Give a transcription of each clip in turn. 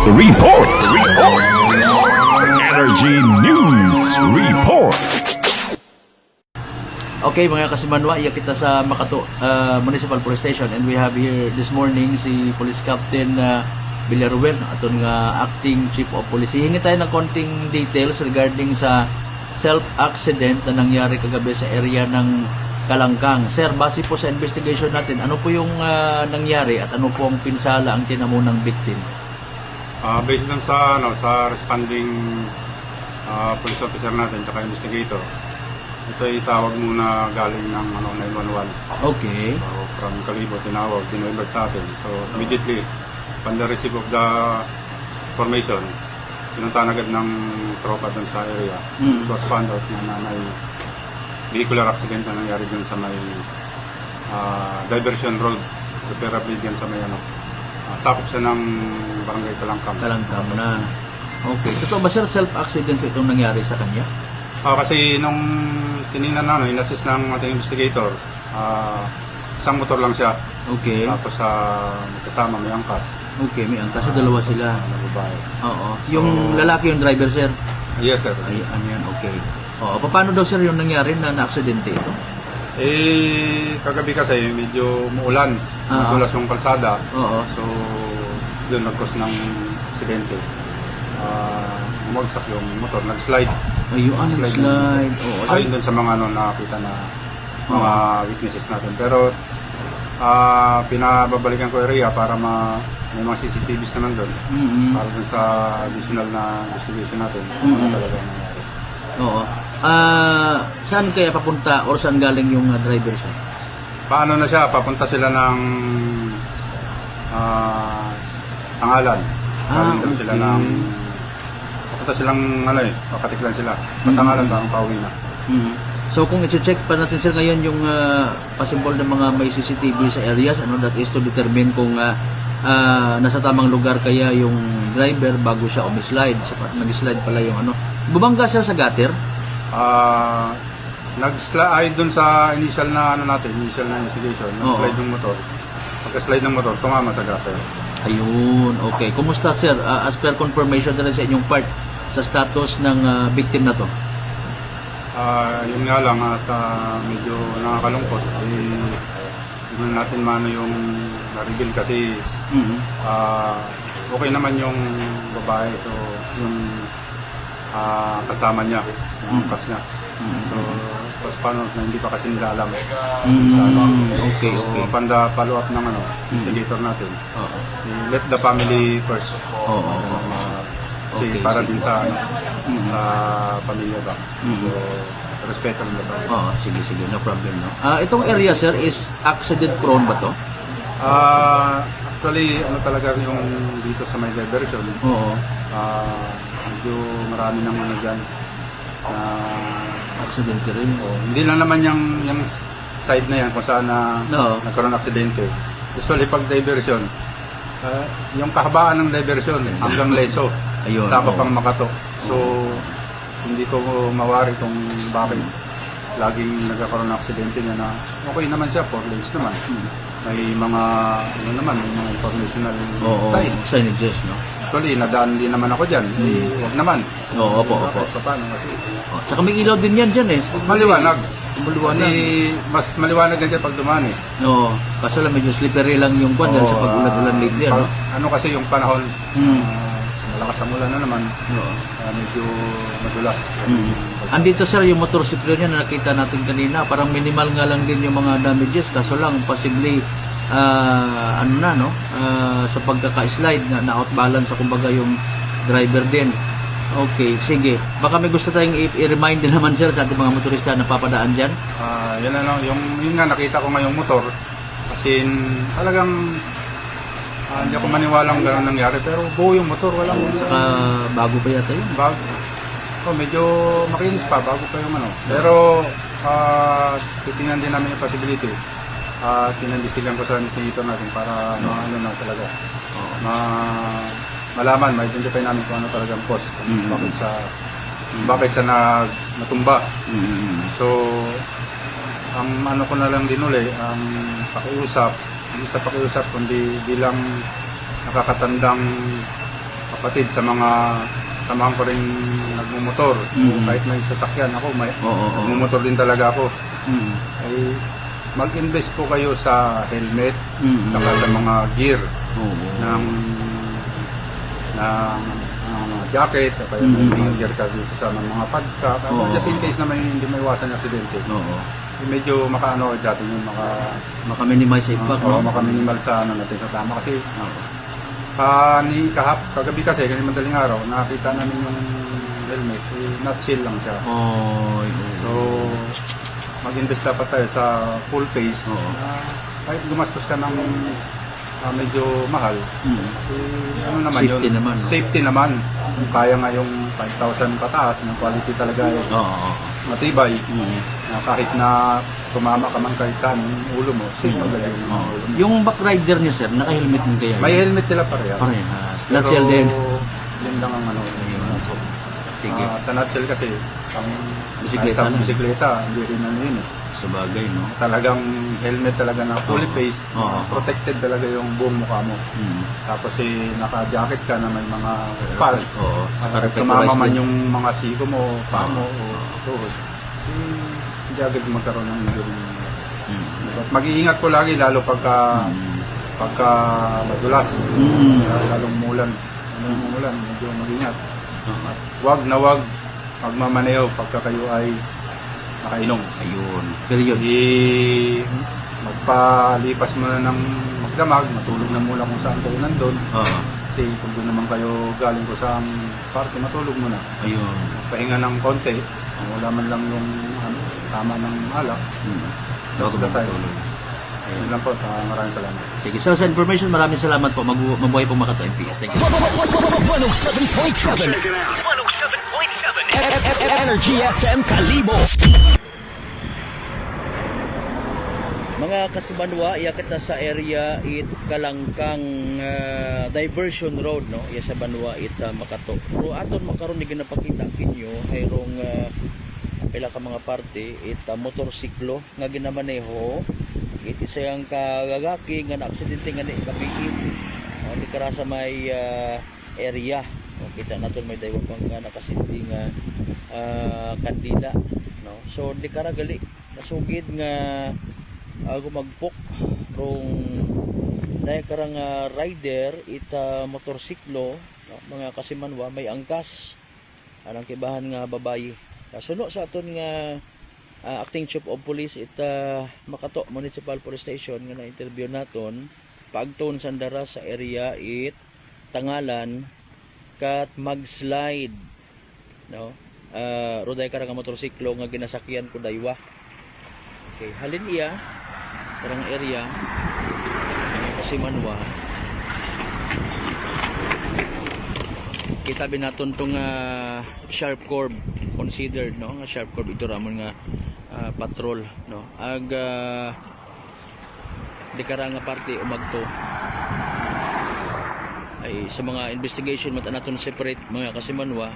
Report. Report. Energy News Report. Okay mga kasimanwa, iya kita sa Makato uh, Municipal Police Station and we have here this morning si Police Captain uh, Villaruel, aton nga acting chief of police. Hihingi tayo ng konting details regarding sa self-accident na nangyari kagabi sa area ng Kalangkang. Sir, base po sa investigation natin, ano po yung uh, nangyari at ano po ang pinsala ang tinamunang victim? Ah, based dun sa ano sa responding ah, police officer natin at investigator. Ito ay tawag muna galing ng ano 911. Okay. So, from Kalibo tinawag, dinoimbert sa atin. So immediately upon the receive of the information, pinuntahan agad ng tropa dun sa area. Mm. It was found out na, na may vehicular accident na nangyari dun sa may ah, diversion road, preferably dyan sa may ano, sakop siya ng barangay Kalangkam. Kalangkang na. Okay. Totoo ba sir, self-accident itong nangyari sa kanya? Ah, kasi nung tinignan na, no, in-assist ng ating investigator, ah, isang motor lang siya. Okay. Tapos sa kasama may angkas Okay, may angkas. So, dalawa sila. na babae. Oo. Yung lalaki yung driver, sir. Yes, sir. Ay, ano yan, okay. Oo, paano daw, sir, yung nangyari na na-aksidente ito? Eh, kagabi kasi medyo muulan. Ah. Madulas yung kalsada. Oo. So, yun, nagkos ng aksidente. Ah, bumagsak yung motor, nag-slide. Ayun, ah, nag-slide. Oo. Ayon dun sa mga ano, nakakita na mga witnesses natin. Pero, ah pinababalikan ko area para ma may mga CCTVs naman doon. Mm-mm. Para dun sa additional na investigation natin. Ano talaga. Oo. Ah, saan kaya papunta or saan galing yung ah, driver, sir? Paano na siya? Papunta sila ng ah Tangalan. Ah, Galing daw sila okay. ng papunta silang ano eh, Patiklan sila. Patangalan ba ang pauwi na? Mm. So kung i-check pa natin sir ngayon yung uh, possible na mga may CCTV sa areas, ano that is to determine kung ah, ah, nasa tamang lugar kaya yung driver bago siya umislide. So, nag-slide pala yung ano. Bumangga sir sa gutter? Ah, nag-slide ay dun sa initial na ano natin, initial na investigation, nag-slide ng motor. Pagka-slide ng motor, tumama sa gutter. Ayun, okay. Kumusta sir? Ah, as per confirmation na rin sa inyong part sa status ng ah, victim na to? Ah, yun nga lang at ah, medyo nakakalungkot. Eh, hindi na natin maano yung na-reveal kasi Mhm. ah, okay naman yung babae so yung ah, kasama niya, yung angkas niya. So, tapos paano na hindi pa kasi nila alam. Sa ano. Mm, okay, So, okay. upon the follow-up ng ano, investigator natin, Oo. eh, let the family first. Oo. Ah, kasi Okay, para din sa ano, sa pamilya ba. Mhm. So, respeto rin ba. Oo, sige, sige. No problem, no? Ah, itong area, sir, is accident prone ba to? Ah, actually, ano talaga yung dito sa may diversion, Oo. ah, medyo marami ng ano dyan. na Accident rin. oh, hindi lang naman yung, yung side na yan kung saan na Oo. nagkaroon ng aksidente. Usually pag diversion, ah, yung kahabaan ng diversion hanggang leso, Ayun, sa oo. pang makato. So, hindi ko mawari kung bakit laging nagkakaroon ng aksidente niya na okay naman siya, four lanes naman. May mga, ano naman, may mga informational Oo, sign. signages, no? Actually, nadaan din naman ako dyan. Eh, huwag naman. Oo, opo, opo. Kahit pa paano kasi. Oh, tsaka may ilaw din yan dyan, eh. Maliwanag. Maliwanag. Kasi mas maliwanag na dyan pag dumaan eh. Oo. Kaso lang medyo slippery lang yung kwan dahil sa Oo, pag-ulan-ulan ah, lately, ano? pag- ano kasi yung panahon, Hmm. ah, malakas ang ulan na naman, Oo. ah, medyo madulas. Hmm. Andito sir, yung motorsiklo niya na nakita natin kanina, parang minimal nga lang din yung mga damages, kaso lang possibly ah, ano na no, Ah, sa pagkaka-slide na na-outbalance sa kumbaga yung driver din. Okay, sige. Baka may gusto tayong i-remind din naman sir sa ating mga motorista na papadaan dyan. Ah, yan ano, yung yun nga nakita ko ngayong motor. Kasi talagang ah, hindi ako maniwalang gano'n nangyari pero buo yung motor, walang Saka bago pa yata yun. bago. Oh, medyo makinis pa bago pa yung ano. Pero ah titingnan din namin yung possibility. Ah, tinandistigan ko sa investigator natin para ano, ano na talaga. Ma malaman, ma-identify namin kung ano talaga ang cause. Kung Mm. Bakit sa bakit siya na natumba. Mm. So, ang ano ko na lang din uli, ang pakiusap, hindi sa pakiusap, kundi bilang nakakatandang kapatid sa mga samahan ko rin nagmumotor. Mm. Kahit may sasakyan ako, may Oo, oo. nagmumotor din talaga ako. Mm. Ay mag-invest po kayo sa helmet, Mm. saka sa mga gear Oo. ng ng ng jacket, o kaya may Mm. mga gear ka dito sa mga pads ka. Oo. Just in case na may hindi may iwasan yung aksidente. Oo. Eh, medyo makaano dati yung maka Maka-minimize sa impact, Oo, no? maka-minimal sa ano natin sa tama kasi Oo. Ah, ni kahap kagabi kasi kasi madaling araw nakita namin yung helmet eh, not chill lang siya. Oh, So mag-invest dapat tayo sa full face. Oo. na kahit gumastos ka ng ah, medyo mahal, Mm. eh, ano naman Safety yun? naman, no? Safety naman. Kung kaya nga yung 5,000 pataas, ng quality talaga ay Oo. oo. matibay. Mm. Na kahit na tumama ka man kahit saan, yung ulo mo, safe Mm. yung Oo. ulo mo. Yung back rider niya, sir, naka-helmet din kaya? May helmet sila parehas. Parehas. Pero, Nutshell din. Yun lang ang ano. Sige. Ah, sa nutshell kasi, ang Bisikleta lang. bisikleta, hindi rin ano yun eh. Sa bagay, no? Talagang helmet talaga na fully face, Oo. protected talaga yung buong mukha mo. Mm. Tapos eh, naka-jacket ka na may mga pads. Oo. Saka tumama man yung mga siko mo, paa mo, Oo. o tuhod. Eh, Hindi agad magkaroon ng injury. Mm. At mag-iingat ko lagi lalo pagka pagka madulas. Mm. Lalong mulan. Lalong mulan, medyo mag-ingat. Oo. Wag na wag magmamaneho pagka kayo ay nakainom. Ayun. Period. Hindi magpalipas mo na ng magdamag, matulog na muna kung saan kayo nandun. Oo. Kasi kung doon naman kayo galing ko sa party, matulog muna. Ayun. Pahinga ng konti, kung wala man lang yung ano, tama ng alak. Mm. That's Bago time. matulog. Yun lang po, ah, maraming salamat. Sige, so sa information, maraming salamat po. Mag mabuhay po Makato MPS. Thank you. 107.7 Energy FM Kalibo Mga kasibanwa, iakit na sa area it Kalangkang ah, Diversion Road no, iya sa Banwa it ah, Makato. Pero aton makaron ni ginapakita kinyo hayrong uh, pila ka mga parte it ah, motorsiklo nga ginamaneho it isa yang kagagaki nga naaksidente nga ni kapiit. No, di kara sa may ah, area. No, kita naton may daywa pang nga nakasinti nga ah, kandila no. So di kara gali. Nasugid nga ako magpok rong dahil karang ah, rider ita motorsiklo no, mga kasimanwa may angkas. Anang kibahan nga babayi kasuno sa aton nga ah, acting chief of police ita Makato Municipal Police Station nga na-interview naton. Pagton sandara sa area it tangalan kat magslide no uh, roday karang nga motorsiklo nga ginasakyan ko daywa. Okay halin iya karang area kasi manwa. Kita binaton tong ah, sharp curve considered no? Nga sharp curve ito ramon nga ah, patrol no? Ag ah, di kara nga parte umagto. Ay sa mga investigation mat naton separate mga kasimanwa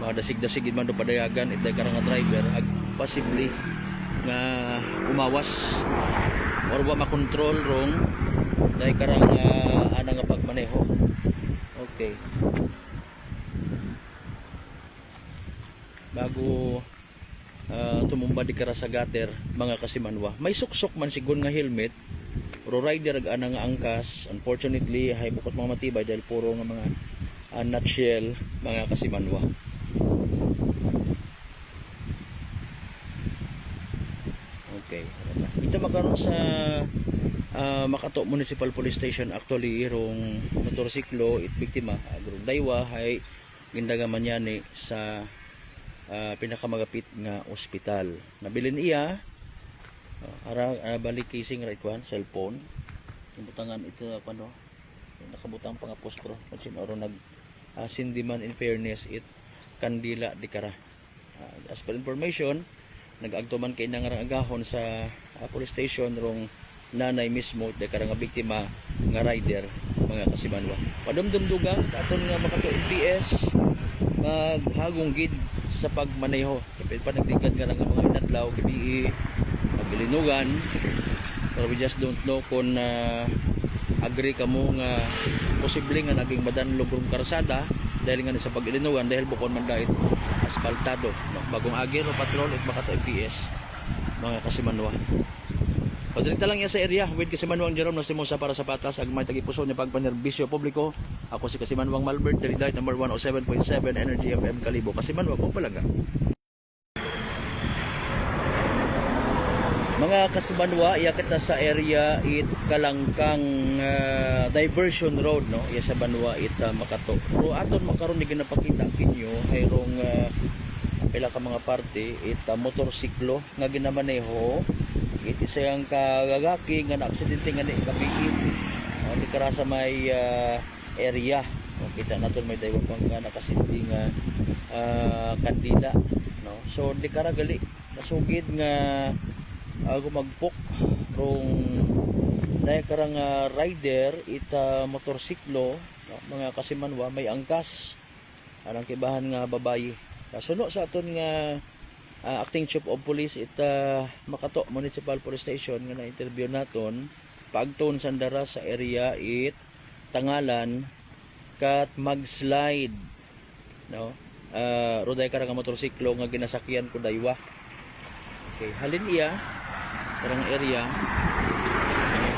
mga dasig-dasig man do padayagan itay kara nga driver ag possibly nga umawas. Or wa makontrol rong dahil karang uh, ana nga pagmaneho. Okay. Bago uh, tumumba di kara sa gutter mga kasimanwa may suksok man sigon nga helmet pero rider ag ana nga angkas. Unfortunately hay bukot mga matibay dahil puro nga mga uh, nutshell mga kasimanwa Okay. Ito makaroon sa ah, Makato Municipal Police Station actually irong motorsiklo it biktima agrong daywa hay gindagaman yan ni sa ah, pinakamagapit nga ospital. Nabilin iya ah, ara ah, balik casing right one cellphone. Imbutangan ito ano nakabutang pang apostro kasi oro nag ah, sindiman in fairness it kandila di kara. Ah, as per information nag-agtuman kay nang agahon sa ah, police station rong nanay mismo de karang biktima nga rider mga kasimanwa padumdumduga aton nga makato MPS maghagong gid sa pagmaneho. Kapit pa nagtigad nga lang ang mga inadlaw gabi magilinugan pero we just don't know kung uh, agree ka mo nga posible nga naging madanlog rong karsada dahil nga sa pag-ilinugan dahil bukon man dahil asfaltado. Bagong agir o patrol at makato PS mga kasimanwa direkta lang yan sa area with kasimanwang Jerome na simusa para sa patas ag may tagipuso niya pagpanerbisyo publiko ako si kasimanwang Malbert Deliday number 107.7 Energy FM Kalibo kasimanwa ko palaga Mga kasibanwa, iakit na sa area it kalangkang ah, diversion road no. Iya sa Banwa it ah, Makato. Pero aton makaron ni ginapakita kinyo hayrong uh, pila ka mga parte it ah, motorsiklo nga ginamaneho it isa yang kagagaki nga na aksidente nga ni kabiit. Uh, di kara sa may ah, area. O, kita naton may daywa pang nga nakasinti nga ah, kandila no. So di kara gali nasugid nga ako magpok rong dahil karang ah, rider ita motorsiklo no, mga kasimanwa may angkas anang kibahan nga babayi kasuno sa aton nga ah, acting chief of police ita Makato Municipal Police Station nga na-interview naton. Pagton sandara sa area it tangalan kat magslide. No? Uh, roday karang nga motorsiklo nga ginasakyan ko daywa. Okay halin iya. Karang area.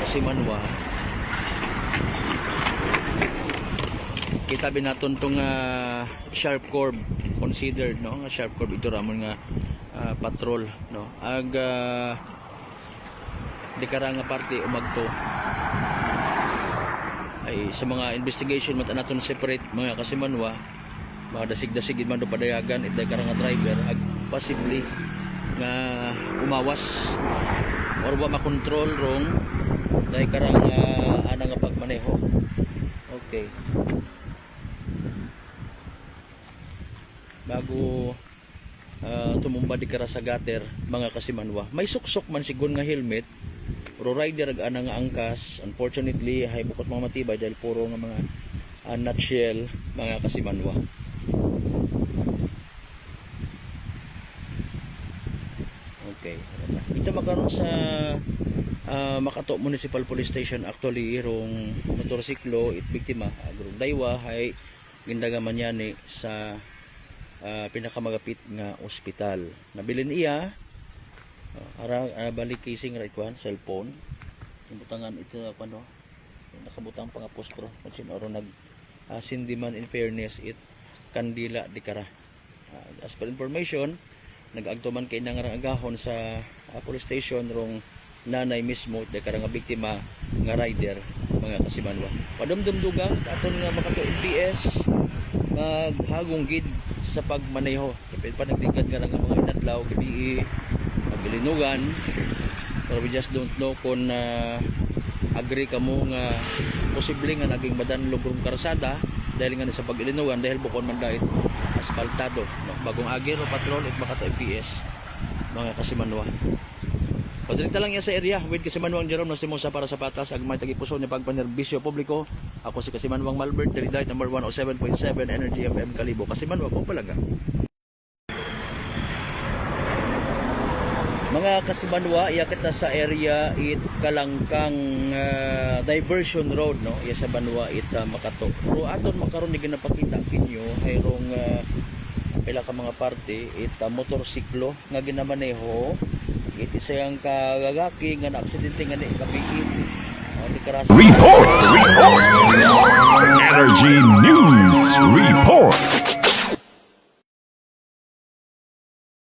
Kasi manwa. Kita binaton tong ah, sharp curve considered no? Nga sharp curve ito ramon nga ah, patrol no? Ag ah, di kara nga parte umagto. Ay sa mga investigation mat naton separate mga kasimanwa mga dasig-dasig man do padayagan itay kara nga driver ag possibly nga umawas or ba makontrol rong dahil karang uh, ana nga pagmaneho. Okay. Bago uh, tumumba di kara sa gutter mga kasimanwa. May suksok man sigon nga helmet. Pero rider ag ana nga angkas. Unfortunately hay bukot mga matibay dahil puro nga mga uh, nutshell mga kasimanwa. Okay. Ito makaroon sa ah, Makato Municipal Police Station. Actually irong motorsiklo it biktima agrong daywa hay gindagaman yan ni sa ah, pinakamagapit nga ospital. Nabilin iya ah, ara ah, balik casing right one cellphone. Imbutangan ito ano nakabutang pang apostro kung oro nag ah, sindiman in fairness it kandila di kara. Ah, as per information nag-agtuman kay nang agahon sa ah, police station rong nanay mismo de karang biktima nga rider mga kasimanwa padumdum duga aton nga makato LPS maghagong gid sa pagmaneho. Kapit pa nagtingkad nga lang ang mga inadlaw gabi maglinugan. Pero we just don't know kung ah, agree ka mo nga posible nga naging madanlog rong karsada dahil nga sa pag-ilinugan dahil bukon man dahil asfaltado. Bagong agir o patrol at makato FPS mga kasimanwa o direkta lang yan sa area with kasimanwang Jerome na simusa para sa patas ag may tagipuso ni pagpanerbisyo publiko. Ako si kasimanwang Malbert Deliday number 107.7 Energy FM Kalibo. Kasimanwa ko palaga. Mga kasibanwa, iakit na sa area it kalangkang ah, diversion road no, iya sa Banwa it ah, Makato. Pero aton makaron ni ginapakita kinyo hayrong ah, pila ka mga parte it ah, motorsiklo nga ginamaneho Iti sayang ka lalaki nga na aksidente nga ni. Oh, Report! Report! Energy News Report!